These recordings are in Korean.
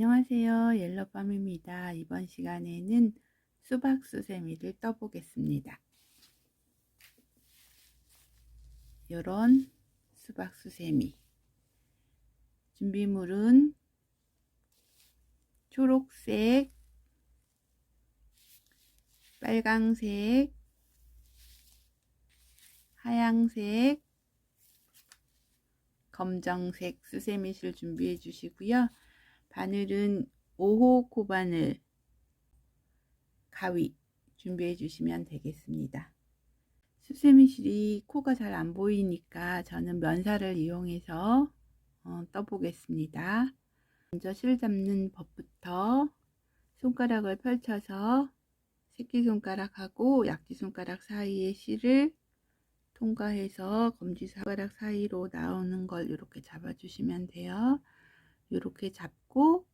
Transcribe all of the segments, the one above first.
안녕하세요. 옐로밤입니다. 이번 시간에는 수박 수세미를 떠보겠습니다. 요런 수박 수세미. 준비물은 초록색, 빨강색, 하양색, 검정색 수세미실 준비해 주시고요. 바늘은 5호 코바늘 가위 준비해 주시면 되겠습니다. 수세미실이 코가 잘 안 보이니까 저는 면사를 이용해서 어, 떠보겠습니다. 먼저 실 잡는 법부터 손가락을 펼쳐서 새끼손가락하고 약지손가락 사이에 실을 통과해서 검지손가락 사이로 나오는 걸 이렇게 잡아주시면 돼요. 이렇게 잡 고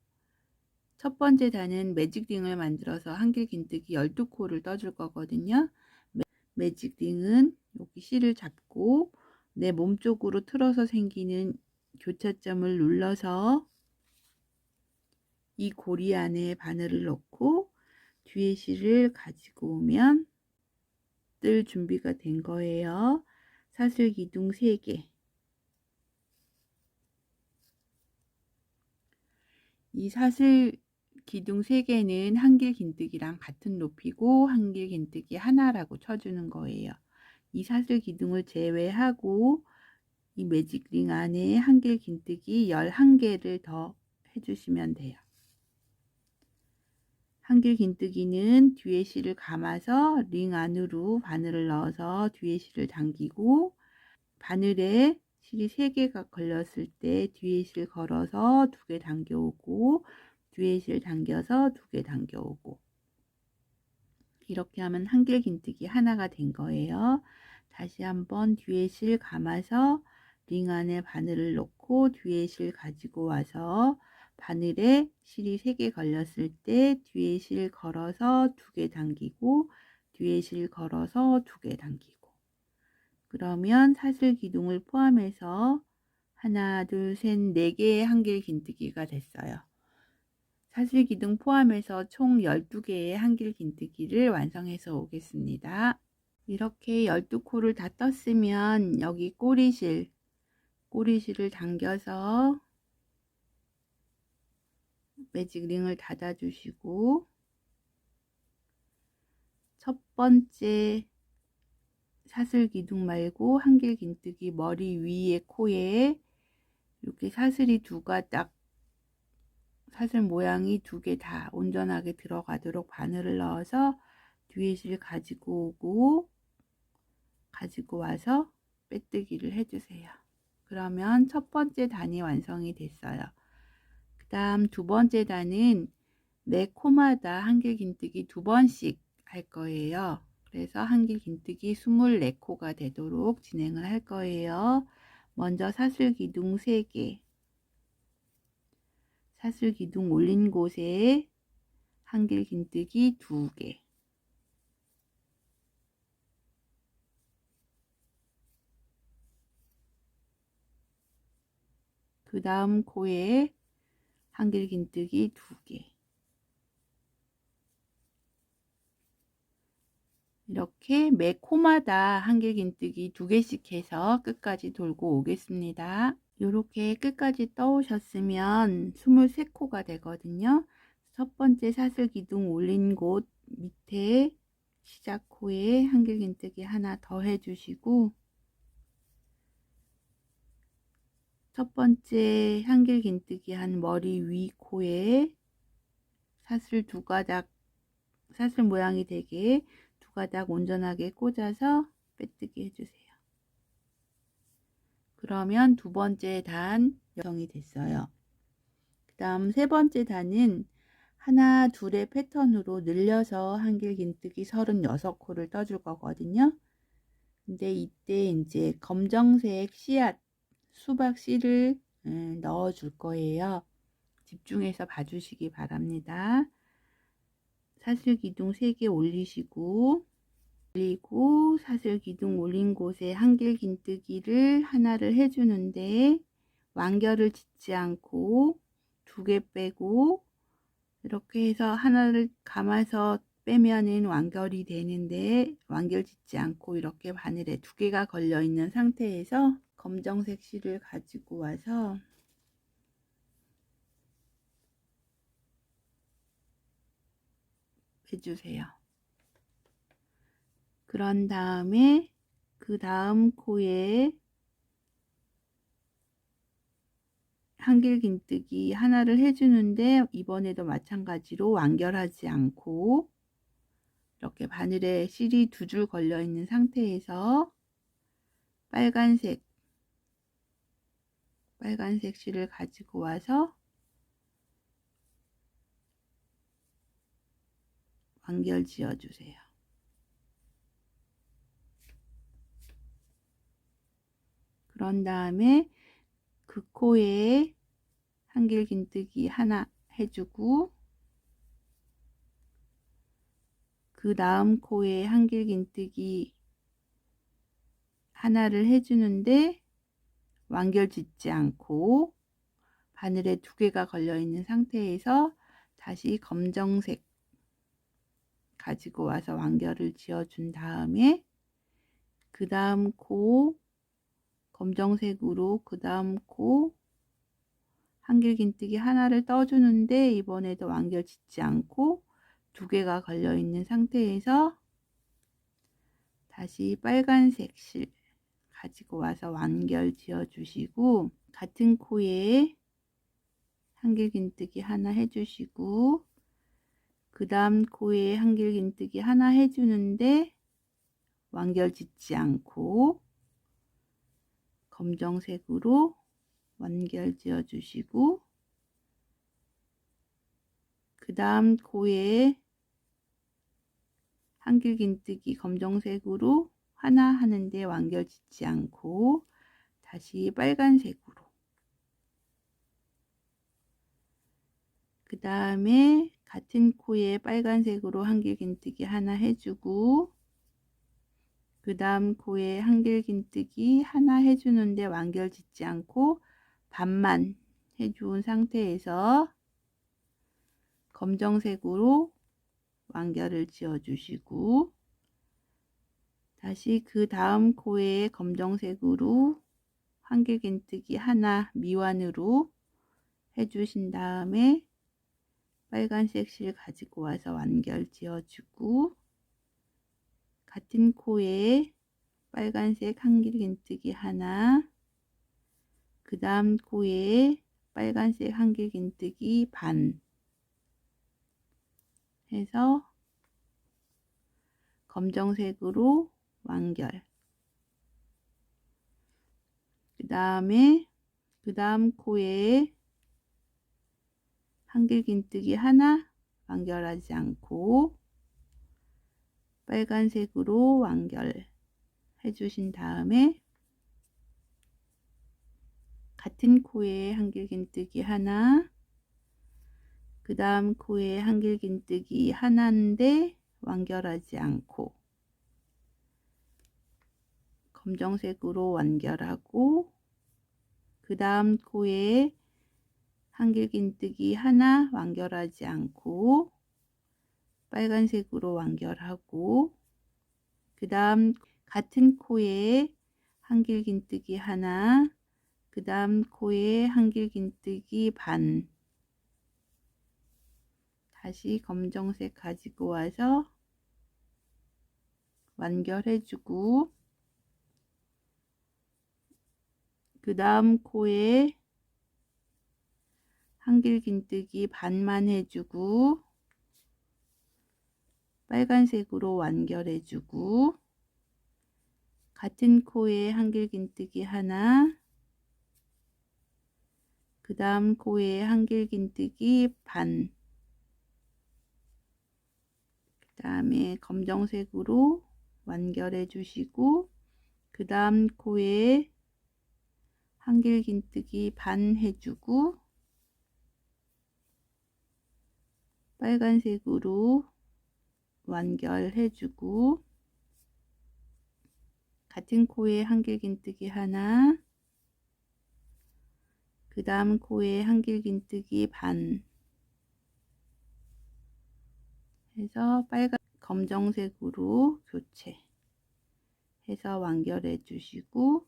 첫 번째 단은 매직링을 만들어서 한길 긴뜨기 12코를 떠줄 거거든요. 매직링은 여기 실을 잡고 내 몸 쪽으로 틀어서 생기는 교차점을 눌러서 이 고리 안에 바늘을 넣고 뒤에 실을 가지고 오면 뜰 준비가 된 거예요. 사슬 기둥 3개 이 사슬 기둥 3개는 한길 긴뜨기랑 같은 높이고 한길 긴뜨기 하나라고 쳐주는 거예요. 이 사슬 기둥을 제외하고 이 매직링 안에 한길 긴뜨기 11개를 더 해주시면 돼요. 한길 긴뜨기는 뒤에 실을 감아서 링 안으로 바늘을 넣어서 뒤에 실을 당기고 바늘에 실이 3개가 걸렸을 때 뒤에 실 걸어서 2개 당겨오고 뒤에 실 당겨서 2개 당겨오고 이렇게 하면 한길 긴뜨기 하나가 된 거예요. 다시 한번 뒤에 실 감아서 링 안에 바늘을 넣고 뒤에 실 가지고 와서 바늘에 실이 3개 걸렸을 때 뒤에 실 걸어서 2개 당기고 뒤에 실 걸어서 2개 당기고 그러면 사슬 기둥을 포함해서 하나, 둘, 셋, 네 개의 한길 긴뜨기가 됐어요. 사슬 기둥 포함해서 총 12개의 한길 긴뜨기를 완성해서 오겠습니다. 이렇게 12코를 다 떴으면 여기 꼬리실, 꼬리실을 당겨서 매직 링을 닫아주시고 첫 번째 사슬 기둥 말고 한길 긴뜨기 머리 위에 코에 이렇게 사슬이 두 가닥 사슬 모양이 두 개 다 온전하게 들어가도록 바늘을 넣어서 뒤에 실 가지고 오고 가지고 와서 빼뜨기를 해주세요. 그러면 첫 번째 단이 완성이 됐어요. 그 다음 두 번째 단은 매 코마다 한길 긴뜨기 두 번씩 할 거예요. 그래서 한길 긴뜨기 24코가 되도록 진행을 할 거예요. 먼저 사슬 기둥 3개. 사슬 기둥 올린 곳에 한길 긴뜨기 2개. 그 다음 코에 한길 긴뜨기 2개 이렇게 매 코마다 한길 긴뜨기 두 개씩 해서 끝까지 돌고 오겠습니다. 이렇게 끝까지 떠오셨으면 23코가 되거든요. 첫 번째 사슬 기둥 올린 곳 밑에 시작 코에 한길 긴뜨기 하나 더 해주시고 첫 번째 한길 긴뜨기 한 머리 위 코에 사슬 두 가닥 사슬 모양이 되게 두 가닥 온전하게 꽂아서 빼뜨기 해주세요. 그러면 두 번째 단 여성이 됐어요. 그 다음 세 번째 단은 하나 둘의 패턴으로 늘려서 한길 긴뜨기 36코를 떠줄 거거든요. 근데 이때 이제 검정색 씨앗 수박 씨를 음, 넣어 줄 거예요. 집중해서 봐주시기 바랍니다. 사슬 기둥 3개 올리시고 그리고 사슬 기둥 올린 곳에 한길 긴뜨기를 하나를 해주는데 완결을 짓지 않고 두 개 빼고 이렇게 해서 하나를 감아서 빼면은 완결이 되는데 완결 짓지 않고 이렇게 바늘에 두 개가 걸려 있는 상태에서 검정색 실을 가지고 와서 해주세요. 그런 다음에 그 다음 코에 한길긴뜨기 하나를 해주는데 이번에도 마찬가지로 완결하지 않고 이렇게 바늘에 실이 두 줄 걸려 있는 상태에서 빨간색 빨간색 실을 가지고 와서 완결 지어 주세요. 그런 다음에 그 코에 한길 긴뜨기 하나 해주고 그 다음 코에 한길 긴뜨기 하나를 해주는데 완결 짓지 않고 바늘에 두 개가 걸려 있는 상태에서 다시 검정색 가지고 와서 완결을 지어 준 다음에 그 다음 코 검정색으로 그 다음 코 한길긴뜨기 하나를 떠주는데 이번에도 완결 짓지 않고 두 개가 걸려 있는 상태에서 다시 빨간색 실 가지고 와서 완결 지어 주시고 같은 코에 한길긴뜨기 하나 해주시고 그 다음 코에 한길긴뜨기 하나 해주는데 완결 짓지 않고 검정색으로 완결 지어 주시고 그 다음 코에 한길긴뜨기 검정색으로 하나 하는데 완결 짓지 않고 다시 빨간색으로. 그 다음에 같은 코에 빨간색으로 한길긴뜨기 하나 해주고 그 다음 코에 한길긴뜨기 하나 해주는데 완결 짓지 않고 반만 해준 상태에서 검정색으로 완결을 지어 주시고 다시 그 다음 코에 검정색으로 한길긴뜨기 하나 미완으로 해주신 다음에 빨간색 실 가지고 와서 완결 지어주고 같은 코에 빨간색 한길긴뜨기 하나 그 다음 코에 빨간색 한길긴뜨기 반 해서 검정색으로 완결. 그 다음에 그 다음 코에 한길긴뜨기 하나 완결하지 않고 빨간색으로 완결 해주신 다음에 같은 코에 한길긴뜨기 하나 그 다음 코에 한길긴뜨기 하나인데 완결하지 않고 검정색으로 완결하고 그 다음 코에 한길긴뜨기 하나 완결하지 않고 빨간색으로 완결하고 그 다음 같은 코에 한길긴뜨기 하나 그 다음 코에 한길긴뜨기 반. 다시 검정색 가지고 와서 완결해주고 그 다음 코에 한길긴뜨기 반만 해주고 빨간색으로 완결해주고 같은 코에 한길긴뜨기 하나 그 다음 코에 한길긴뜨기 반 그 다음에 검정색으로 완결해 주시고 그 다음 코에 한길긴뜨기 반 해주고 빨간색으로 완결해주고 같은 코에 한길긴뜨기 하나 그 다음 코에 한길긴뜨기 반. 해서 빨간 검정색으로 교체. 해서 완결해 주시고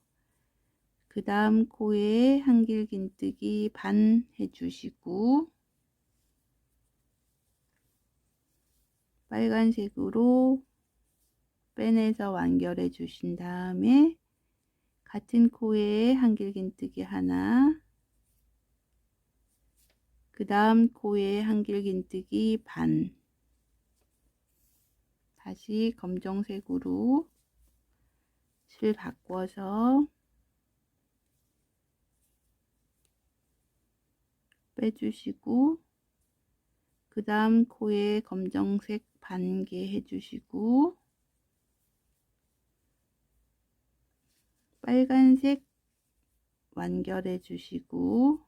그 다음 코에 한길긴뜨기 반 해주시고 빨간색으로 빼내서 완결해 주신 다음에 같은 코에 한길긴뜨기 하나 그 다음 코에 한길긴뜨기 반. 다시 검정색으로 실 바꿔서 빼주시고 그 다음 코에 검정색 반개 해주시고 빨간색 완결해 주시고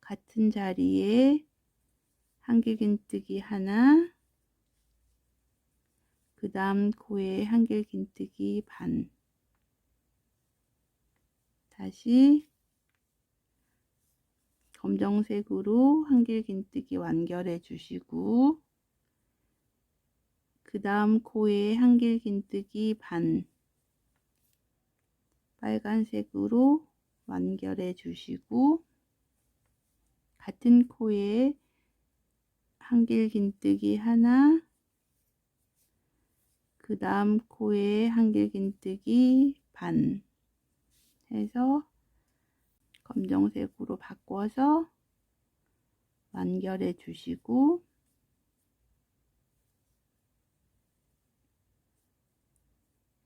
같은 자리에 한길긴뜨기 하나 그 다음 코에 한길긴뜨기 반. 다시 검정색으로 한길긴뜨기 완결해 주시고 그 다음 코에 한길긴뜨기 반 빨간색으로 완결해 주시고 같은 코에 한길긴뜨기 하나 그 다음 코에 한길긴뜨기 반 해서 검정색으로 바꿔서 완결해 주시고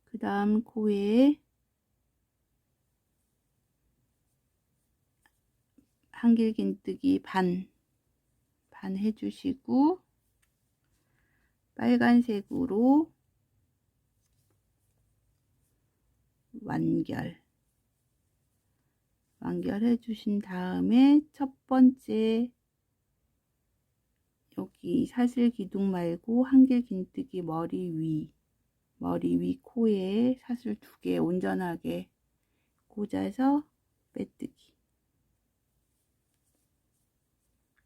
그 다음 코에 한길긴뜨기 반, 반 해주시고 빨간색으로 완결 완결해 주신 다음에 첫 번째 여기 사슬 기둥 말고 한길 긴뜨기 머리 위 머리 위 코에 사슬 두 개 온전하게 꽂아서 빼뜨기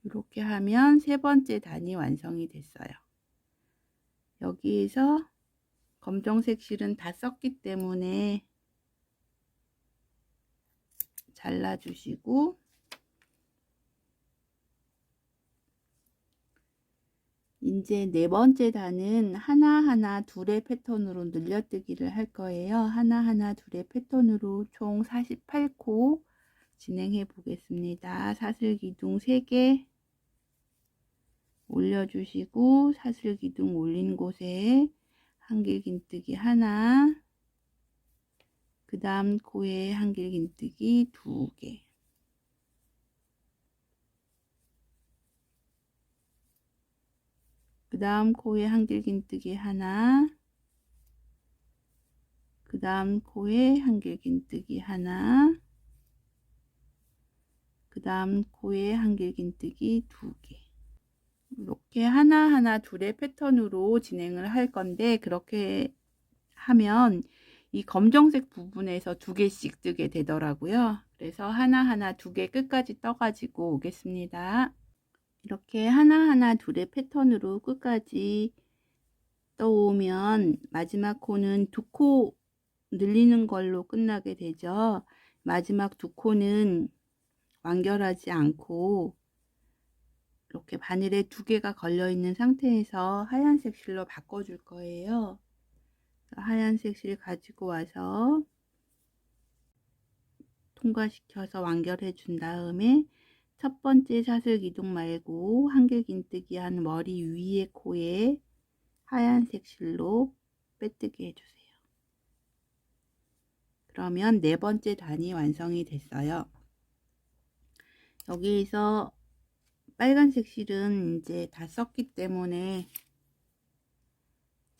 이렇게 하면 세 번째 단이 완성이 됐어요. 여기에서 검정색 실은 다 썼기 때문에 잘라주시고 이제 네 번째 단은 하나하나 둘의 패턴으로 늘려뜨기를 할 거예요. 하나하나 둘의 패턴으로 총 48코 진행해 보겠습니다. 사슬 기둥 3개 올려주시고 사슬 기둥 올린 곳에 한길긴뜨기 하나 그 다음 코에 한길긴뜨기 두 개. 그 다음 코에 한길긴뜨기 하나. 그 다음 코에 한길긴뜨기 하나. 그 다음 코에 한길긴뜨기 두 개. 이렇게 하나하나 둘의 패턴으로 진행을 할 건데 그렇게 하면 이 검정색 부분에서 두 개씩 뜨게 되더라고요. 그래서 하나하나 두 개 끝까지 떠가지고 오겠습니다. 이렇게 하나하나 둘의 패턴으로 끝까지 떠오면 마지막 코는 두 코 늘리는 걸로 끝나게 되죠. 마지막 두 코는 완결하지 않고 이렇게 바늘에 두 개가 걸려 있는 상태에서 하얀색 실로 바꿔줄 거예요. 하얀색 실 가지고 와서 통과시켜서 완결해 준 다음에 첫 번째 사슬 기둥 말고 한길긴뜨기 한 머리 위에 코에 하얀색 실로 빼뜨기 해주세요. 그러면 네 번째 단이 완성이 됐어요. 여기에서 빨간색 실은 이제 다 썼기 때문에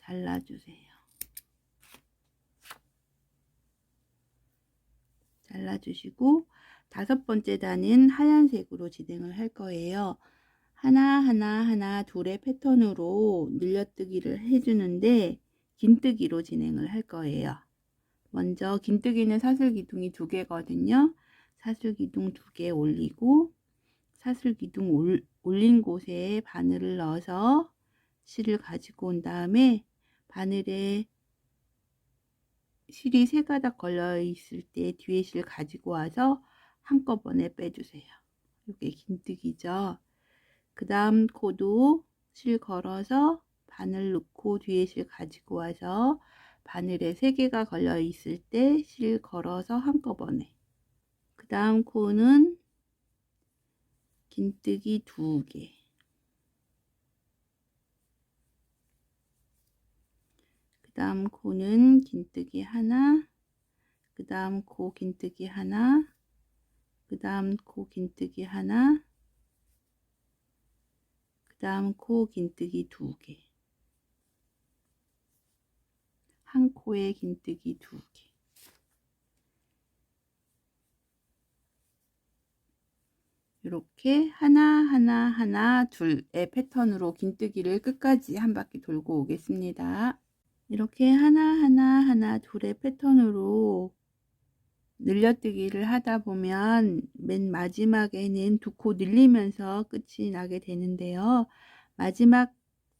잘라주세요. 잘라주시고 다섯 번째 단은 하얀색으로 진행을 할 거예요. 하나 하나 하나 둘의 패턴으로 늘려뜨기를 해주는데 긴뜨기로 진행을 할 거예요. 먼저 긴뜨기는 사슬 기둥이 두 개거든요. 사슬기둥 두 개 올리고 사슬기둥 올, 올린 곳에 바늘을 넣어서 실을 가지고 온 다음에 바늘에 실이 세 가닥 걸려 있을 때 뒤에 실 가지고 와서 한꺼번에 빼주세요. 이게 긴뜨기죠. 그 다음 코도 실 걸어서 바늘 넣고 뒤에 실 가지고 와서 바늘에 세 개가 걸려 있을 때 실 걸어서 한꺼번에 그 다음 코는 긴뜨기 두 개. 그 다음 코는 긴뜨기 하나, 그 다음 코 긴뜨기 하나, 그 다음 코 긴뜨기 하나, 그 다음 코 긴뜨기 두 개. 한 코에 긴뜨기 두 개. 이렇게 하나 하나 하나 둘의 패턴으로 긴뜨기를 끝까지 한 바퀴 돌고 오겠습니다. 이렇게 하나 하나 하나 둘의 패턴으로 늘려뜨기를 하다 보면 맨 마지막에는 두 코 늘리면서 끝이 나게 되는데요. 마지막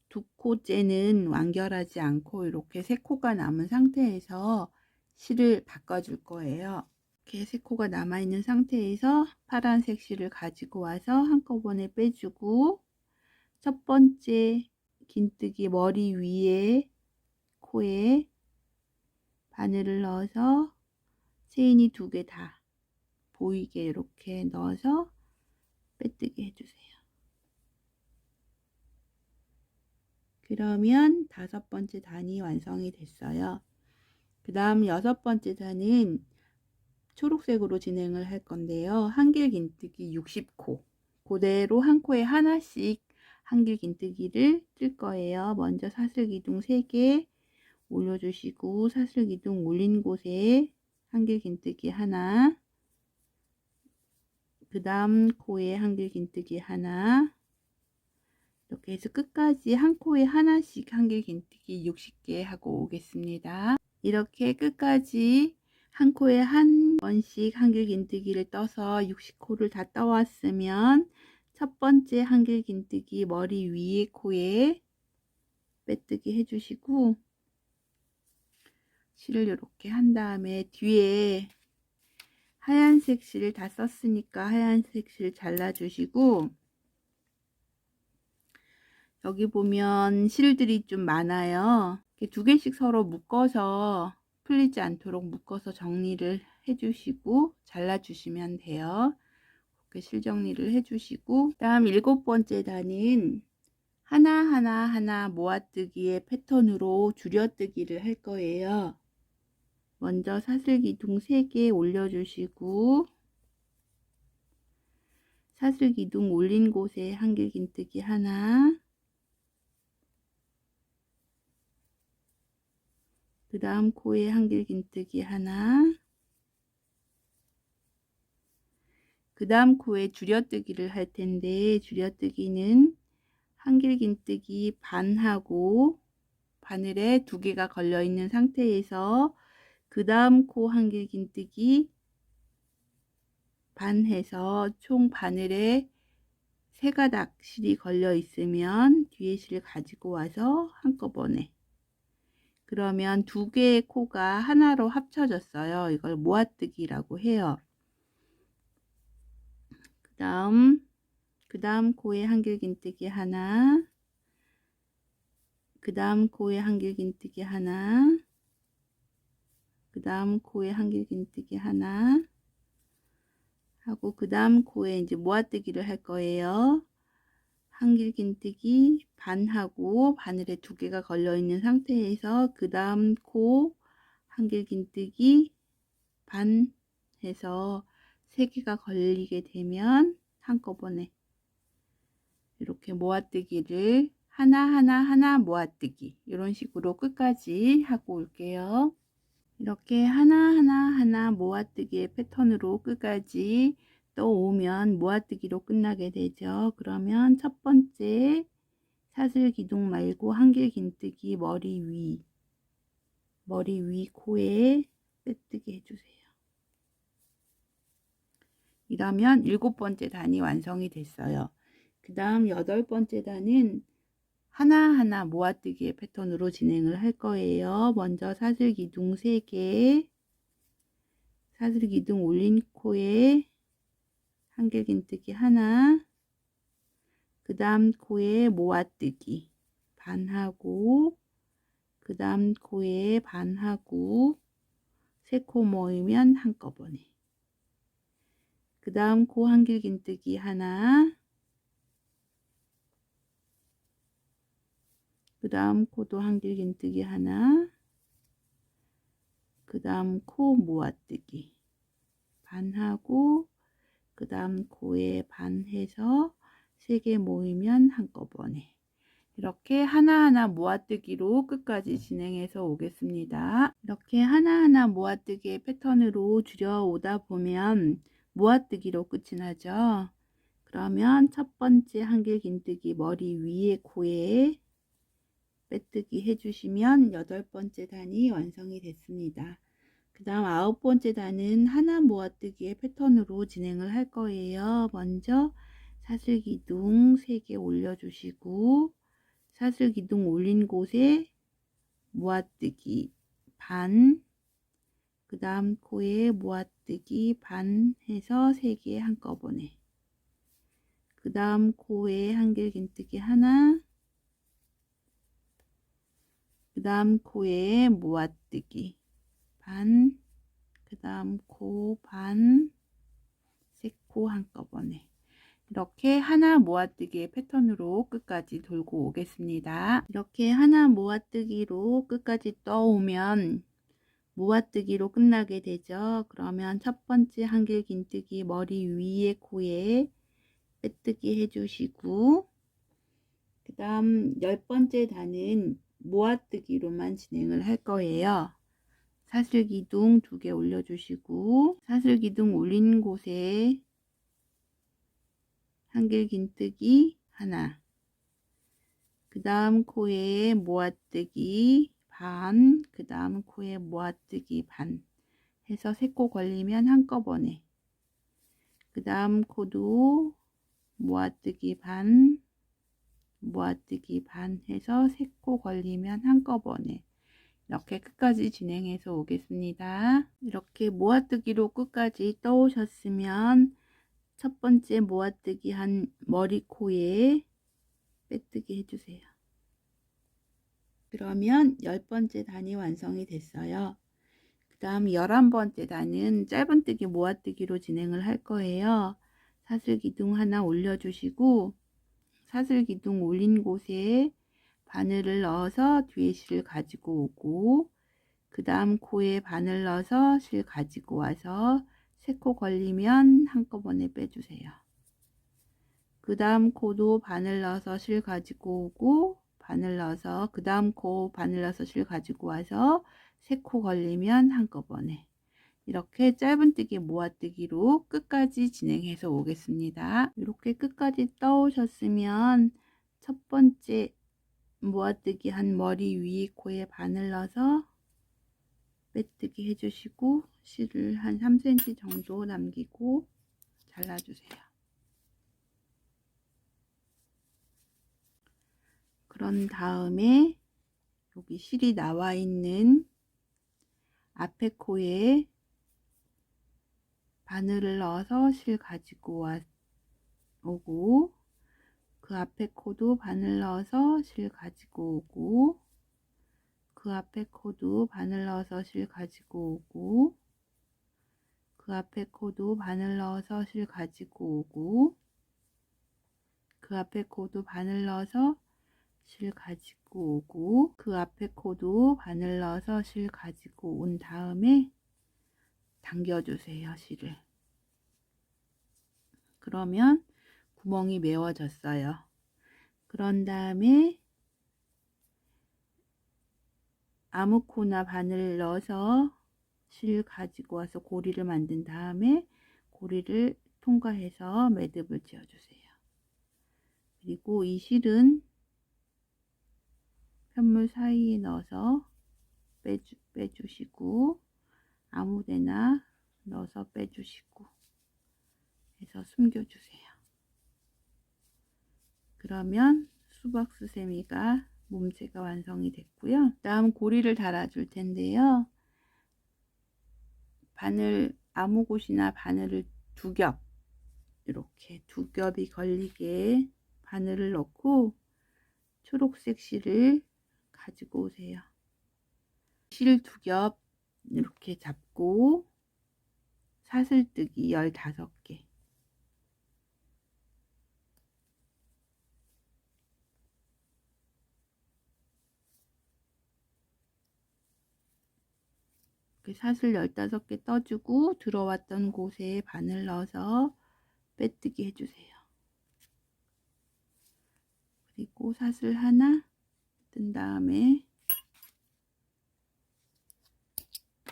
두 코째는 완결하지 않고 이렇게 세 코가 남은 상태에서 실을 바꿔줄 거예요. 이렇게 세 코가 남아있는 상태에서 파란색 실을 가지고 와서 한꺼번에 빼주고 첫 번째 긴뜨기 머리 위에 코에 바늘을 넣어서 체인이 두 개 다 보이게 이렇게 넣어서 빼뜨기 해주세요. 그러면 다섯 번째 단이 완성이 됐어요. 그 다음 여섯 번째 단은 초록색으로 진행을 할 건데요. 한길 긴뜨기 60코. 그대로 한 코에 하나씩 한길 긴뜨기를 뜰 거예요. 먼저 사슬기둥 3개 올려주시고 사슬기둥 올린 곳에 한길 긴뜨기 하나 그 다음 코에 한길 긴뜨기 하나 이렇게 해서 끝까지 한 코에 하나씩 한길 긴뜨기 60개 하고 오겠습니다. 이렇게 끝까지 한 코에 한 번씩 한길 긴뜨기를 떠서 60코를 다 떠왔으면 첫 번째 한길 긴뜨기 머리 위에 코에 빼뜨기 해주시고 실을 이렇게 한 다음에 뒤에 하얀색 실을 다 썼으니까 하얀색 실 잘라주시고 여기 보면 실들이 좀 많아요. 두 개씩 서로 묶어서 풀리지 않도록 묶어서 정리를 해주시고 잘라주시면 돼요. 이렇게 실 정리를 해주시고 다음 일곱 번째 단은 하나하나 하나 모아뜨기의 패턴으로 줄여뜨기를 할 거예요. 먼저 사슬기둥 3개 올려주시고 사슬기둥 올린 곳에 한길긴뜨기 하나 그 다음 코에 한길긴뜨기 하나 그 다음 코에 줄여뜨기를 할 텐데 줄여뜨기는 한길긴뜨기 반하고 바늘에 두 개가 걸려 있는 상태에서 그 다음 코 한 길 긴뜨기 반 해서 총 바늘에 세 가닥 실이 걸려 있으면 뒤에 실을 가지고 와서 한꺼번에 그러면 두 개의 코가 하나로 합쳐졌어요. 이걸 모아뜨기라고 해요. 그 다음 그 다음 코에 한길긴뜨기 하나 그 다음 코에 한길긴뜨기 하나 그 다음 코에 한길긴뜨기 하나 하고 그 다음 코에 이제 모아뜨기를 할 거예요. 한길긴뜨기 반하고 바늘에 두 개가 걸려 있는 상태에서 그 다음 코 한길긴뜨기 반 해서 세 개가 걸리게 되면 한꺼번에 이렇게 모아뜨기를 하나하나 하나 모아뜨기 이런 식으로 끝까지 하고 올게요. 이렇게 하나하나 하나 모아뜨기의 패턴으로 끝까지 떠오면 모아뜨기로 끝나게 되죠. 그러면 첫 번째 사슬 기둥 말고 한길 긴뜨기 머리 위 머리 위 코에 빼뜨기 해주세요. 이러면 일곱 번째 단이 완성이 됐어요. 그 다음 여덟 번째 단은 하나하나 모아뜨기의 패턴으로 진행을 할 거예요. 먼저 사슬기둥 3개, 사슬기둥 올린 코에 한길긴뜨기 하나, 그 다음 코에 모아뜨기 반하고, 그 다음 코에 반하고, 세 코 모이면 한꺼번에. 그 다음 코 한길긴뜨기 하나, 그 다음 코도 한길긴뜨기 하나, 그 다음 코 모아뜨기 반하고, 그 다음 코에 반해서 세 개 모이면 한꺼번에. 이렇게 하나하나 모아뜨기로 끝까지 진행해서 오겠습니다. 이렇게 하나하나 모아뜨기의 패턴으로 줄여오다 보면 모아뜨기로 끝이 나죠. 그러면 첫 번째 한길긴뜨기 머리 위에 코에 빼뜨기 해주시면 여덟 번째 단이 완성이 됐습니다. 그 다음 아홉 번째 단은 하나 모아뜨기의 패턴으로 진행을 할 거예요. 먼저 사슬기둥 3개 올려주시고 사슬기둥 올린 곳에 모아뜨기 반, 그 다음 코에 모아뜨기 반 해서 3개 한꺼번에 그 다음 코에 한길긴뜨기 하나 그 다음 코에 모아뜨기 반, 그 다음 코 반, 세 코 한꺼번에 이렇게 하나 모아뜨기의 패턴으로 끝까지 돌고 오겠습니다. 이렇게 하나 모아뜨기로 끝까지 떠오면 모아뜨기로 끝나게 되죠. 그러면 첫 번째 한길 긴뜨기 머리 위에 코에 빼뜨기 해주시고 그 다음 열 번째 단은 모아뜨기로만 진행을 할 거예요. 사슬기둥 두 개 올려주시고 사슬기둥 올린 곳에 한길긴뜨기 하나 그 다음 코에 모아뜨기 반, 그 다음 코에 모아뜨기 반 해서 세 코 걸리면 한꺼번에 그 다음 코도 모아뜨기 반, 모아뜨기 반 해서 세코 걸리면 한꺼번에 이렇게 끝까지 진행해서 오겠습니다. 이렇게 모아뜨기로 끝까지 떠오셨으면 첫 번째 모아뜨기 한 머리 코에 빼뜨기 해주세요. 그러면 열 번째 단이 완성이 됐어요. 그 다음 열한 번째 단은 짧은뜨기 모아뜨기로 진행을 할 거예요. 사슬 기둥 하나 올려주시고 사슬기둥 올린 곳에 바늘을 넣어서 뒤에 실을 가지고 오고 그 다음 코에 바늘 넣어서 실 가지고 와서 세 코 걸리면 한꺼번에 빼주세요. 그 다음 코도 바늘 넣어서 실 가지고 오고 바늘 넣어서 그 다음 코 바늘 넣어서 실 가지고 와서 세 코 걸리면 한꺼번에 이렇게 짧은뜨기 모아뜨기로 끝까지 진행해서 오겠습니다. 이렇게 끝까지 떠오셨으면 첫 번째 모아뜨기 한 머리 위 코에 바늘 넣어서 빼뜨기 해주시고 실을 한 3cm 정도 남기고 잘라주세요. 그런 다음에 여기 실이 나와 있는 앞에 코에 바늘을 넣어서 실 가지고 와 오고 그 앞에 코도 바늘 넣어서 실 가지고 오고 그 앞에 코도 바늘 넣어서 실 가지고 오고 그 앞에 코도 바늘 넣어서 실 가지고 오고 그 앞에 코도 바늘 넣어서 실 가지고 오고 그 앞에 코도 바늘 넣어서 실 가지고 온 다음에 당겨주세요 실을 그러면 구멍이 메워졌어요 그런 다음에 아무 코나 바늘을 넣어서 실 가지고 와서 고리를 만든 다음에 고리를 통과해서 매듭을 지어주세요. 그리고 이 실은 편물 사이에 넣어서 빼주, 빼주시고 아무데나 넣어서 빼주시고 해서 숨겨주세요. 그러면 수박 수세미가 몸체가 완성이 됐고요. 다음 고리를 달아줄 텐데요. 바늘 아무 곳이나 바늘을 두 겹 이렇게 두 겹이 걸리게 바늘을 넣고 초록색 실을 가지고 오세요. 실 두 겹 이렇게 잡고 사슬뜨기 15개 이렇게 사슬 15개 떠주고 들어왔던 곳에 바늘 넣어서 빼뜨기 해주세요. 그리고 사슬 하나 뜬 다음에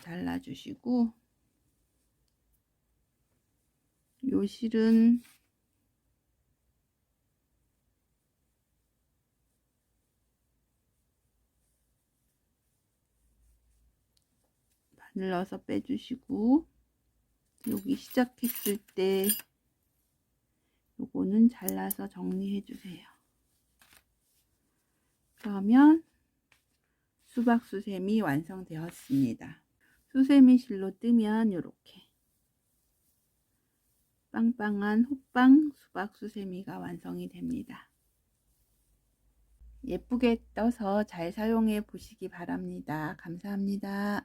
잘라주시고 요 실은 바늘 넣어서 빼주시고 여기 시작했을 때 요거는 잘라서 정리해 주세요. 그러면 수박 수세미 완성되었습니다. 수세미 실로 뜨면 이렇게 빵빵한 호빵 수박 수세미가 완성이 됩니다. 예쁘게 떠서 잘 사용해 보시기 바랍니다. 감사합니다.